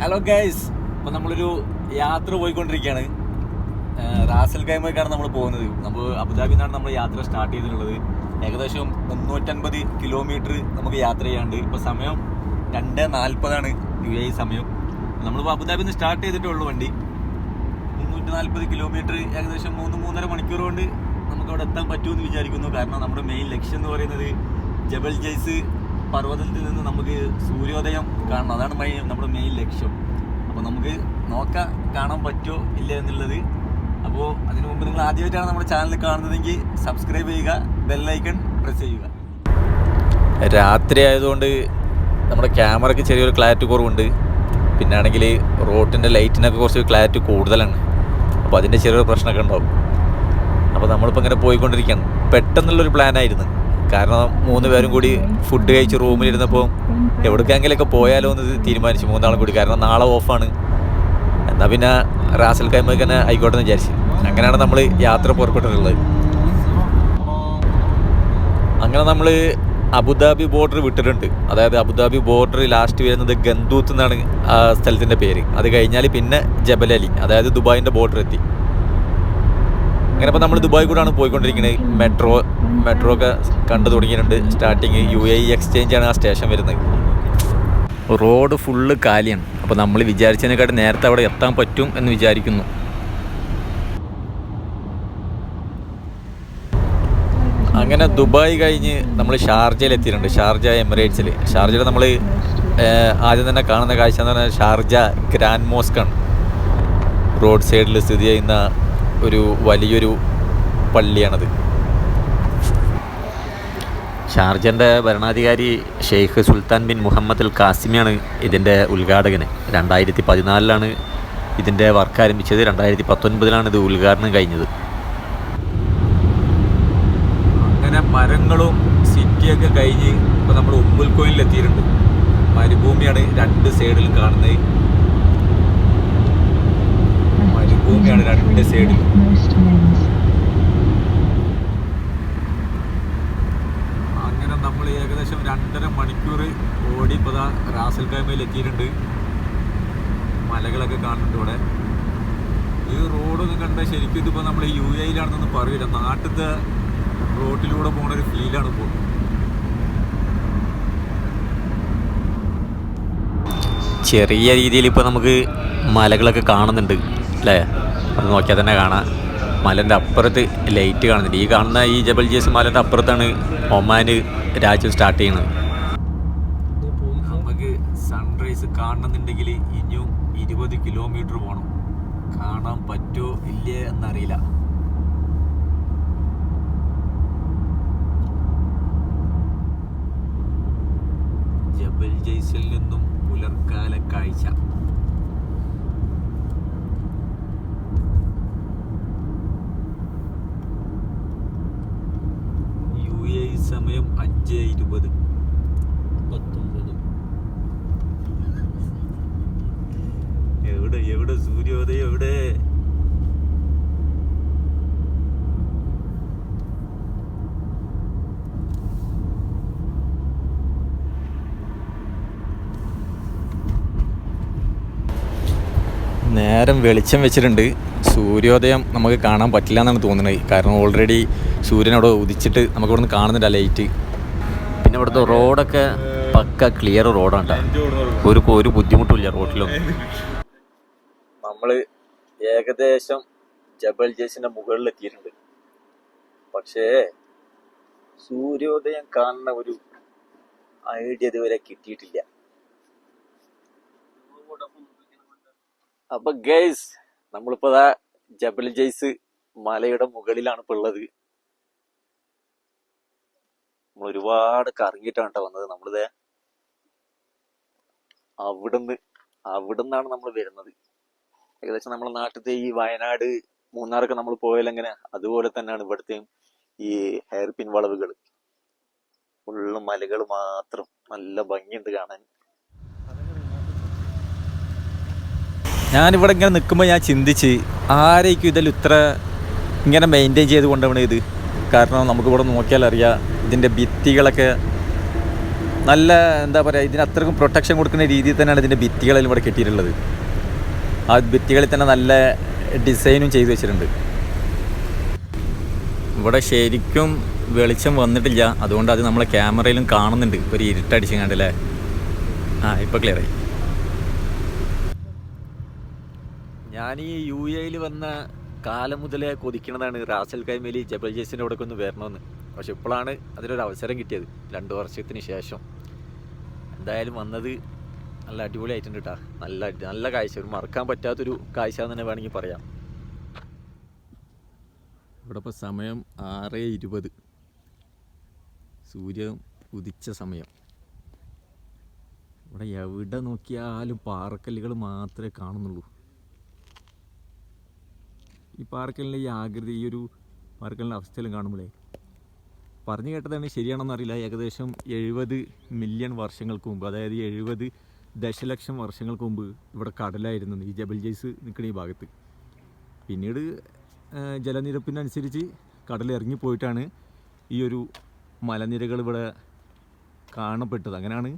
Hello guys ഇപ്പം നമ്മളൊരു യാത്ര പോയിക്കൊണ്ടിരിക്കുകയാണ്. റാസൽ ഗൈമേക്കാണ് നമ്മൾ പോകുന്നത്. നമ്മൾ അബുദാബിയിൽ നിന്നാണ് നമ്മൾ യാത്ര സ്റ്റാർട്ട് ചെയ്തിട്ടുള്ളത്. ഏകദേശം മുന്നൂറ്റൻപത് കിലോമീറ്റർ നമുക്ക് യാത്ര ചെയ്യാണ്ട് ഇപ്പോൾ സമയം രണ്ട് നാൽപ്പതാണ് യു എ സമയം. നമ്മളിപ്പോൾ അബുദാബിയിൽ നിന്ന് സ്റ്റാർട്ട് ചെയ്തിട്ടേ ഉള്ളൂ വണ്ടി. മുന്നൂറ്റി നാൽപ്പത് കിലോമീറ്റർ ഏകദേശം മൂന്ന് മൂന്നര മണിക്കൂർ കൊണ്ട് നമുക്ക് അവിടെ എത്താൻ പറ്റുമെന്ന് വിചാരിക്കുന്നു. കാരണം നമ്മുടെ മെയിൻ ലക്ഷ്യം എന്ന് പറയുന്നത് ജബൽ ജയ്സ് പർവതത്തിൽ നിന്ന് നമുക്ക് സൂര്യോദയം കാണണം. അതാണ് നമ്മുടെ മെയിൻ ലക്ഷ്യം. അപ്പോൾ നമുക്ക് നോക്കാം കാണാൻ പറ്റുമോ ഇല്ല എന്നുള്ളത്. അപ്പോൾ അതിനു മുമ്പ് നിങ്ങൾ ആദ്യമായിട്ടാണ് നമ്മുടെ ചാനൽ കാണുന്നതെങ്കിൽ സബ്സ്ക്രൈബ് ചെയ്യുക ബെല്ലൈക്കൺ പ്രസ് ചെയ്യുക. രാത്രി ആയതുകൊണ്ട് നമ്മുടെ ക്യാമറയ്ക്ക് ചെറിയൊരു ക്ലാരിറ്റി കുറവുണ്ട്. പിന്നെ ആണെങ്കിൽ റോട്ടിന്റെ ലൈറ്റിനൊക്കെ കുറച്ച് ക്ലാരിറ്റി കൂടുതലാണ്. അപ്പോൾ അതിന്റെ ചെറിയൊരു പ്രശ്നമൊക്കെ ഉണ്ടാവും. അപ്പോൾ നമ്മളിപ്പോൾ ഇങ്ങനെ പോയിക്കൊണ്ടിരിക്കുകയാണ്. പെട്ടെന്നുള്ളൊരു പ്ലാനായിരുന്നു കാരണം മൂന്ന് പേരും കൂടി ഫുഡ് കഴിച്ച് റൂമിലിരുന്നപ്പോൾ എവിടേക്കെങ്കിലൊക്കെ പോയാലോ എന്ന് തീരുമാനിച്ചു. മൂന്നാളും കൂടി. കാരണം നാളെ ഓഫാണ് എന്നാൽ പിന്നെ റാസൽ കൈമക്ക് തന്നെ ആയിക്കോട്ടെ എന്ന് വിചാരിച്ചു. അങ്ങനെയാണ് നമ്മൾ യാത്ര പുറപ്പെട്ടിട്ടുള്ളത്. അങ്ങനെ നമ്മൾ അബുദാബി ബോർഡർ വിട്ടിട്ടുണ്ട്. അതായത് അബുദാബി ബോർഡർ ലാസ്റ്റ് വരുന്നത് ഗന്ദൂത്ത് എന്നാണ് ആ സ്ഥലത്തിന്റെ പേര്. അത് കഴിഞ്ഞാൽ പിന്നെ ജബലലി അതായത് ദുബായിന്റെ ബോർഡർ എത്തി. അങ്ങനെ ഇപ്പോൾ നമ്മൾ ദുബായ് കൂടാണ് പോയിക്കൊണ്ടിരിക്കുന്നത് മെട്രോ മെട്രോ ഒക്കെ കണ്ടു തുടങ്ങിയിട്ടുണ്ട്. സ്റ്റാർട്ടിങ് യു എ എക്സ്ചേഞ്ച് ആണ് ആ സ്റ്റേഷൻ വരുന്നത്. റോഡ് ഫുള്ള് കാലിയാണ്. അപ്പോൾ നമ്മൾ വിചാരിച്ചതിനെക്കാട്ട് നേരത്തെ അവിടെ എത്താൻ പറ്റും എന്ന് വിചാരിക്കുന്നു. അങ്ങനെ ദുബായ് കഴിഞ്ഞ് നമ്മൾ ഷാർജയിൽ എത്തിയിട്ടുണ്ട്. ഷാർജ എമിറേറ്റ്സിൽ ഷാർജയിൽ നമ്മൾ ആദ്യം തന്നെ കാണുന്ന കാഴ്ച എന്ന് പറഞ്ഞാൽ ഷാർജ ഗ്രാൻഡ് മോസ്ക് ആണ് റോഡ് സൈഡിൽ സ്ഥിതി ചെയ്യുന്ന ഒരു വലിയൊരു പള്ളിയാണത്. ഷാർജന്റെ ഭരണാധികാരി Sheikh Sultan bin Muhammad Al കാസിമിയാണ് ഇതിന്റെ ഉദ്ഘാടകന്. രണ്ടായിരത്തി പതിനാലിലാണ് ഇതിന്റെ വർക്ക് ആരംഭിച്ചത്. രണ്ടായിരത്തി പത്തൊൻപതിലാണ് ഇത് ഉദ്ഘാടനം കഴിഞ്ഞത്. അങ്ങനെ മരങ്ങളും സിറ്റിയൊക്കെ കഴിഞ്ഞ് ഇപ്പോൾ നമ്മൾ ഉമ്മുൽ കോയിലിൽ എത്തിയിട്ടുണ്ട് മരുഭൂമിയാണ് രണ്ട് സൈഡിലും കാണുന്നത്. മരുഭൂമിയാണ് രണ്ട് സൈഡിൽ അങ്ങനെ നമ്മൾ ഏകദേശം രണ്ടര മണിക്കൂർ ഓടി ഇപ്പോൾ റാസൽ കായ്മയിൽ എത്തിയിട്ടുണ്ട്. മലകളൊക്കെ കാണുന്നുണ്ട് ഇവിടെ. ഈ റോഡൊന്നും കണ്ട ശരിക്കും ഇതിപ്പോൾ നമ്മൾ യു എയിലാണെന്നൊന്നും പറയില്ല നാട്ടിലത്തെ റോട്ടിലൂടെ പോണ ഒരു ഫീലാണ് ഇപ്പോൾ ചെറിയ രീതിയിൽ ഇപ്പോൾ നമുക്ക് മലകളൊക്കെ കാണുന്നുണ്ട്. അല്ലേ അത് നോക്കിയാൽ തന്നെ കാണാം. മലന്റെ അപ്പുറത്ത് ലൈറ്റ് കാണുന്നുണ്ട്. ഈ കാണുന്ന ഈ ജബൽ ജേസ് മലന്റെ അപ്പുറത്താണ് ഒമാൻ രാജ്യം സ്റ്റാർട്ട് ചെയ്യുന്നത് നമുക്ക് സൺറൈസ് കാണണമെന്നുണ്ടെങ്കിൽ ഇനിയും ഇരുപത് കിലോമീറ്റർ പോകണം കാണാൻ പറ്റുമോ ഇല്ലേ എന്നറിയില്ല. ജബൽ ജയ്സിൽ നിന്നും പുലർക്കാല കാഴ്ച യു എ ഇ സമയം അഞ്ച് ഇരുപത് പത്തൊമ്പത് എവിടെ എവിടെ എവിടെ നേരം വെളിച്ചം വെച്ചിട്ടുണ്ട്. സൂര്യോദയം നമുക്ക് കാണാൻ പറ്റില്ല എന്നാണ് തോന്നുന്നത്. കാരണം ഓൾറെഡി സൂര്യൻ അവിടെ ഉദിച്ചിട്ട് നമുക്ക് ഇവിടെ നിന്ന് കാണുന്നില്ല ലൈറ്റ് പിന്നെ ഇവിടുത്തെ റോഡൊക്കെ പക്ക ക്ലിയർ റോഡാണ് കേട്ടോ ഒരു ഒരു ബുദ്ധിമുട്ടില്ല റോഡിലൊന്നും നമ്മൾ ഏകദേശം ജബൽ ജേസിന്റെ മുകളിൽ എത്തിയിട്ടുണ്ട് പക്ഷേ സൂര്യോദയം കാണുന്ന ഒരു ഐഡിയ ഇതുവരെ കിട്ടിയിട്ടില്ല. അപ്പൊ ഗൈസ് നമ്മളിപ്പോ ദാ ജബൽ ജെയ്സ് മലയുടെ മുകളിലാണ് ഇപ്പൊ ഉള്ളത്. നമ്മൾ ഒരുപാട് കറങ്ങിയിട്ടാണ് കേട്ടോ വന്നത്. നമ്മളിത് അവിടുന്ന് അവിടുന്നാണ് നമ്മൾ വരുന്നത്. ഏകദേശം നമ്മുടെ നാട്ടിലത്തെ ഈ വയനാട് മൂന്നാറൊക്കെ നമ്മൾ പോയാലെങ്ങനെ അതുപോലെ തന്നെയാണ് ഇവിടുത്തെയും ഈ ഹെയർ പിൻ വളവുകൾ ഫുള്ള് മലകൾ മാത്രം നല്ല ഭംഗിയുണ്ട് കാണാൻ. ഞാനിവിടെ ഇങ്ങനെ നിൽക്കുമ്പോൾ ഞാൻ ചിന്തിച്ച് ആരേക്കും ഇതിൽ ഇത്ര ഇങ്ങനെ മെയിന്റെയിൻ ചെയ്ത് കൊണ്ടുപോകണ ഇത്? കാരണം നമുക്കിവിടെ നോക്കിയാൽ അറിയാം ഇതിന്റെ ഭിത്തികളൊക്കെ നല്ല എന്താ പറയുക ഇതിന് അത്രക്കും പ്രൊട്ടക്ഷൻ കൊടുക്കുന്ന രീതിയിൽ തന്നെയാണ് ഇതിന്റെ ഭിത്തികളിൽ ഇവിടെ കെട്ടിയിട്ടുള്ളത്. ആ ഭിത്തികളിൽ തന്നെ നല്ല ഡിസൈനും ചെയ്തു വെച്ചിട്ടുണ്ട്. ഇവിടെ ശരിക്കും വെളിച്ചം വന്നിട്ടില്ല. അതുകൊണ്ട് അത് നമ്മളെ ക്യാമറയിലും കാണുന്നുണ്ട്. ഒരു ഇരുട്ടടിച്ചും കണ്ടല്ലേ ആ ഇപ്പോൾ ക്ലിയർ ആയി. ഞാൻ ഈ യു എയിൽ വന്ന കാലം മുതലേ കൊതിക്കണതാണ് റാസൽ കൈമേലി ജബൽ ജേസിന്റെ അവിടെ ഒന്ന് വരണമെന്ന്. പക്ഷെ ഇപ്പോഴാണ് അതിനൊരു അവസരം കിട്ടിയത്. രണ്ട് വർഷത്തിന് ശേഷം. എന്തായാലും വന്നത് നല്ല അടിപൊളിയായിട്ടുണ്ട് കേട്ടോ നല്ല നല്ല കാഴ്ച. ഒരു മറക്കാൻ പറ്റാത്തൊരു കാഴ്ച എന്ന് തന്നെ വേണമെങ്കിൽ പറയാം. ഇവിടെ ഇപ്പോൾ സമയം ആറ് ഇരുപത്. സൂര്യൻ ഉദിച്ച സമയം. ഇവിടെ എവിടെ നോക്കിയാലും പാറക്കല്ലുകൾ മാത്രമേ കാണുന്നുള്ളൂ. ഈ പാറക്കല്ലിന്റെ ഈ ആകൃതി ഈ ഒരു പാറക്കല്ലിന്റെ അവസ്ഥയിലും കാണുമ്പോഴേ പറഞ്ഞു കേട്ടതാണ് ശരിയാണെന്നറിയില്ല ഏകദേശം എഴുപത് മില്യൺ വർഷങ്ങൾക്ക് മുമ്പ് അതായത് എഴുപത് ദശലക്ഷം വർഷങ്ങൾക്ക് മുമ്പ് ഇവിടെ കടലായിരുന്നു ഈ ജബൽ ജയ്സ് നിൽക്കുന്ന ഈ ഭാഗത്ത്. പിന്നീട് ജലനിരപ്പിനനുസരിച്ച് കടൽ ഇറങ്ങിപ്പോയിട്ടാണ് ഈ ഒരു മലനിരകൾ ഇവിടെ കാണപ്പെട്ടത്. അങ്ങനെയാണ്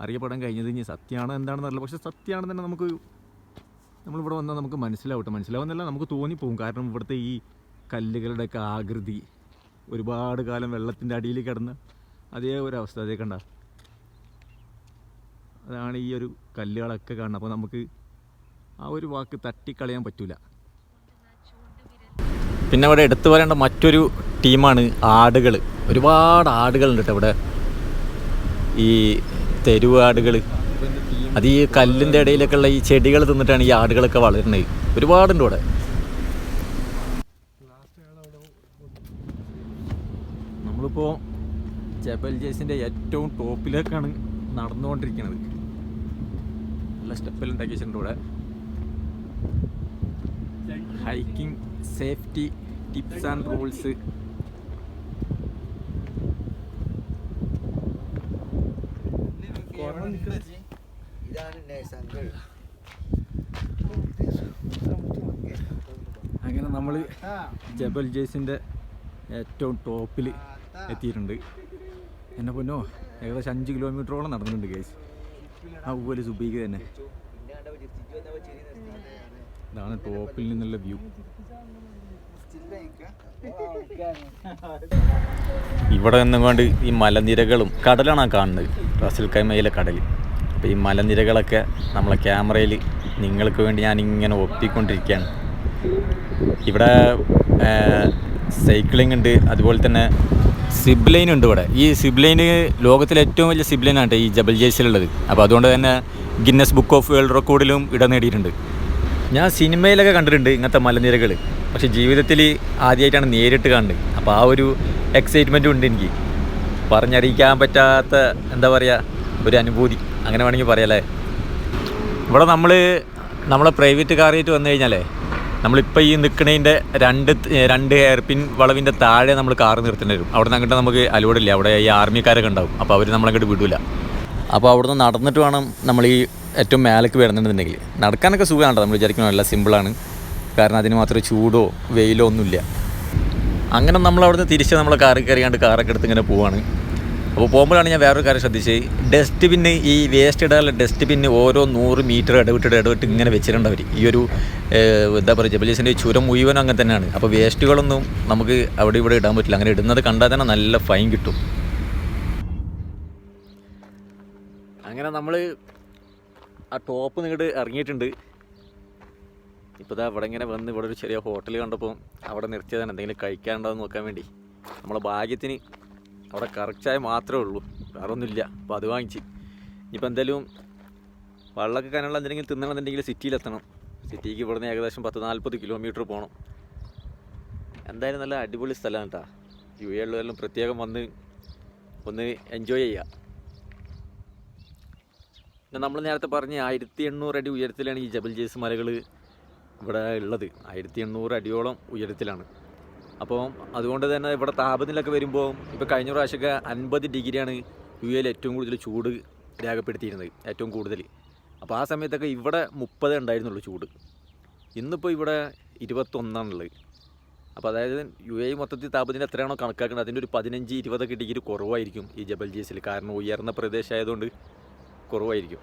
അറിയപ്പെടാൻ കഴിഞ്ഞത്. ഇനി സത്യമാണോ എന്താണെന്ന് അറിയില്ല. പക്ഷെ സത്യമാണെന്ന് തന്നെ നമുക്ക് നമ്മളിവിടെ വന്നാൽ നമുക്ക് മനസ്സിലാവട്ടെ മനസ്സിലാവുന്നല്ല നമുക്ക് തോന്നിപ്പോവും. കാരണം ഇവിടുത്തെ ഈ കല്ലുകളുടെയൊക്കെ ആകൃതി ഒരുപാട് കാലം വെള്ളത്തിന്റെ അടിയിൽ കിടന്ന് അതേ ഒരു അവസ്ഥ. അതേ കണ്ട. അതാണ് ഈ ഒരു കല്ലുകളൊക്കെ കാണുന്നത്. അപ്പോൾ നമുക്ക് ആ ഒരു വാക്ക് തട്ടിക്കളയാൻ പറ്റൂല. പിന്നെ ഇവിടെ എടുത്തു പറയേണ്ട മറ്റൊരു ടീമാണ് ആടുകൾ ഒരുപാട് ആടുകളുണ്ട് കേട്ടോ ഇവിടെ. ഈ തെരുവാടുകൾ അത് ഈ കല്ലിന്റെ ഇടയിലൊക്കെ ഉള്ള ഈ ചെടികൾ തിന്നിട്ടാണ് ഈ ആടുകളൊക്കെ വളരുന്നത്. ഒരുപാടുണ്ട് ഇവിടെ. നമ്മളിപ്പോൾ ജബൽ ജേസിന്റെ ഏറ്റവും ടോപ്പിലേക്കാണ് നടന്നുകൊണ്ടിരിക്കുന്നത്. നല്ല സ്റ്റെപ്പെല്ലാം ഉണ്ടാക്കിയിട്ടുണ്ട് ഇവിടെ. Hiking safety tips and rules അങ്ങനെ നമ്മൾ ജബൽ ജേസിന്റെ ഏറ്റവും ടോപ്പിൽ എത്തിയിട്ടുണ്ട്. എന്നെ പൊന്നോ ഏകദേശം അഞ്ച് കിലോമീറ്ററോളം നടന്നിട്ടുണ്ട് കേസ് ആ പോലെ സുബീക്ക് തന്നെ. ഇതാണ് ടോപ്പിൽ നിന്നുള്ള വ്യൂ. ഇവിടെ നിന്നുകൊണ്ട് ഈ മലനിരകളും കടലാണ് കാണുന്നത്. റസൽ കൈമയിലെ കടൽ. അപ്പോൾ ഈ മലനിരകളൊക്കെ നമ്മളെ ക്യാമറയിൽ നിങ്ങൾക്ക് വേണ്ടി ഞാൻ ഇങ്ങനെ ഒപ്പിക്കൊണ്ടിരിക്കുകയാണ്. ഇവിടെ സൈക്ലിംഗ് ഉണ്ട്. അതുപോലെ തന്നെ സിബ് ലൈൻ ഉണ്ട് ഇവിടെ. ഈ സിബ് ലോകത്തിലെ ഏറ്റവും വലിയ സിബ് ലൈനാണ് ഈ ജബൽ ജയ്സിലുള്ളത് അപ്പോൾ അതുകൊണ്ട് തന്നെ ഗിന്നസ് ബുക്ക് ഓഫ് വേൾഡ് റെക്കോർഡിലും ഇടം നേടിയിട്ടുണ്ട്. ഞാൻ സിനിമയിലൊക്കെ കണ്ടിട്ടുണ്ട് ഇങ്ങനത്തെ മലനിരകൾ പക്ഷേ ജീവിതത്തിൽ ആദ്യമായിട്ടാണ് നേരിട്ട് കാണുന്നത് അപ്പോൾ ആ ഒരു എക്സൈറ്റ്മെന്റും ഉണ്ട് എനിക്ക്. പറഞ്ഞറിയിക്കാൻ പറ്റാത്ത എന്താ പറയുക ഒരു അനുഭൂതി. അങ്ങനെ വേണമെങ്കിൽ പറയാല്ലേ ഇവിടെ നമ്മൾ നമ്മളെ പ്രൈവറ്റ് കാറായിട്ട് വന്നു കഴിഞ്ഞാലേ നമ്മളിപ്പോൾ ഈ നിൽക്കണതിന്റെ രണ്ട് രണ്ട് രണ്ട് ഹെയർപിൻ വളവിന്റെ താഴെ നമ്മൾ കാർ നിർത്തേണ്ടി വരും. അവിടെ നിന്ന് അങ്ങോട്ട് നമുക്ക് അലോഡില്ല അവിടെ ഈ ആർമിക്കാരൊക്കെ ഉണ്ടാവും. അപ്പോൾ അവർ നമ്മളങ്ങോട്ട് വിടില്ല അപ്പോൾ അവിടുന്ന് നടന്നിട്ട് വേണം നമ്മൾ ഈ ഏറ്റവും മേലേക്ക് വരുന്നുണ്ടെന്നുണ്ടെങ്കിൽ. നടക്കാനൊക്കെ സുഖമാണ് നമ്മൾ വിചാരിക്കുന്നത് നല്ല സിമ്പിളാണ് കാരണം അതിന് മാത്രമേ ചൂടോ വെയിലോ ഒന്നുമില്ല. അങ്ങനെ നമ്മൾ അവിടുന്ന് തിരിച്ച് നമ്മളെ കാറിൽ കയറിയാണ്ട് കാറൊക്കെ എടുത്ത് ഇങ്ങനെ പോവാണ്. അപ്പോൾ പോകുമ്പോഴാണ് ഞാൻ വേറൊരു കാര്യം ശ്രദ്ധിച്ചത്. ഡസ്റ്റ് ബിന്ന് ഈ വേസ്റ്റ് ഇടാനുള്ള ഡസ്റ്റ് ബിന്ന് ഓരോ നൂറ് മീറ്റർ ഇടവിട്ട് ഇടവിട്ട് ഇങ്ങനെ വെച്ചിട്ടുണ്ട് അവർ ഈ ഒരു എന്താ പറയുക ജബലീസിന്റെ ചുരം മുഴുവനും അങ്ങനെ തന്നെയാണ്. അപ്പോൾ വേസ്റ്റുകളൊന്നും നമുക്ക് അവിടെ ഇവിടെ ഇടാൻ പറ്റില്ല. അങ്ങനെ ഇടുന്നത് കണ്ടാൽ തന്നെ നല്ല ഫൈൻ കിട്ടും. അങ്ങനെ നമ്മൾ ആ ടോപ്പ് നിങ്ങോട്ട് ഇറങ്ങിയിട്ടുണ്ട്. ഇപ്പോൾ ഇതാ ഇവിടെ ഇങ്ങനെ വന്ന് ഇവിടെ ഒരു ചെറിയ ഹോട്ടൽ കണ്ടപ്പോൾ അവിടെ നിർത്തിയതാണ് എന്തെങ്കിലും കഴിക്കാനുണ്ടോ എന്ന് നോക്കാൻ വേണ്ടി. നമ്മളെ ഭാഗ്യത്തിന് അവിടെ കറക്റ്റായ മാത്രമേ ഉള്ളൂ. വേറെ ഒന്നുമില്ല അപ്പോൾ അത് വാങ്ങിച്ച്. ഇനിയിപ്പോൾ എന്തായാലും വെള്ളമൊക്കെ കനുള്ള എന്തെങ്കിലും തിന്നണമെന്നുണ്ടെങ്കിൽ സിറ്റിയിലെത്തണം സിറ്റിക്ക് ഇവിടുന്ന് ഏകദേശം പത്ത് നാൽപ്പത് കിലോമീറ്റർ പോകണം എന്തായാലും നല്ല അടിപൊളി സ്ഥലമാണ് കേട്ടോ. യു എ ഉള്ളവരെല്ലാം പ്രത്യേകം വന്ന് ഒന്ന് എൻജോയ് ചെയ്യുക. പിന്നെ നമ്മൾ നേരത്തെ പറഞ്ഞ് ആയിരത്തി എണ്ണൂറ് അടി ഉയരത്തിലാണ് ഈ ജബൽ ജേസ് മലകൾ ഇവിടെ ഉള്ളത്. ആയിരത്തി എണ്ണൂറ് അടിയോളം ഉയരത്തിലാണ്. അപ്പോൾ അതുകൊണ്ട് തന്നെ ഇവിടെ താപനിലൊക്കെ വരുമ്പോൾ ഇപ്പോൾ കഴിഞ്ഞ പ്രാവശ്യമൊക്കെ അൻപത് ഡിഗ്രിയാണ് യു എയിൽ ഏറ്റവും കൂടുതൽ ചൂട് രേഖപ്പെടുത്തിയിരുന്നത് ഏറ്റവും കൂടുതൽ. അപ്പോൾ ആ സമയത്തൊക്കെ ഇവിടെ മുപ്പത് ഉണ്ടായിരുന്നുള്ളൂ ചൂട്. ഇന്നിപ്പോൾ ഇവിടെ ഇരുപത്തൊന്നാണുള്ളത്. അപ്പോൾ അതായത് യു എ മൊത്തത്തിൽ താപനില എത്രയാണോ കണക്കാക്കുന്നത് അതിന്റെ ഒരു പതിനഞ്ച് ഇരുപതൊക്കെ ഡിഗ്രി കുറവായിരിക്കും ഈ ജബൽ ജീസിൽ കാരണം ഉയർന്ന പ്രദേശമായതുകൊണ്ട് കുറവായിരിക്കും.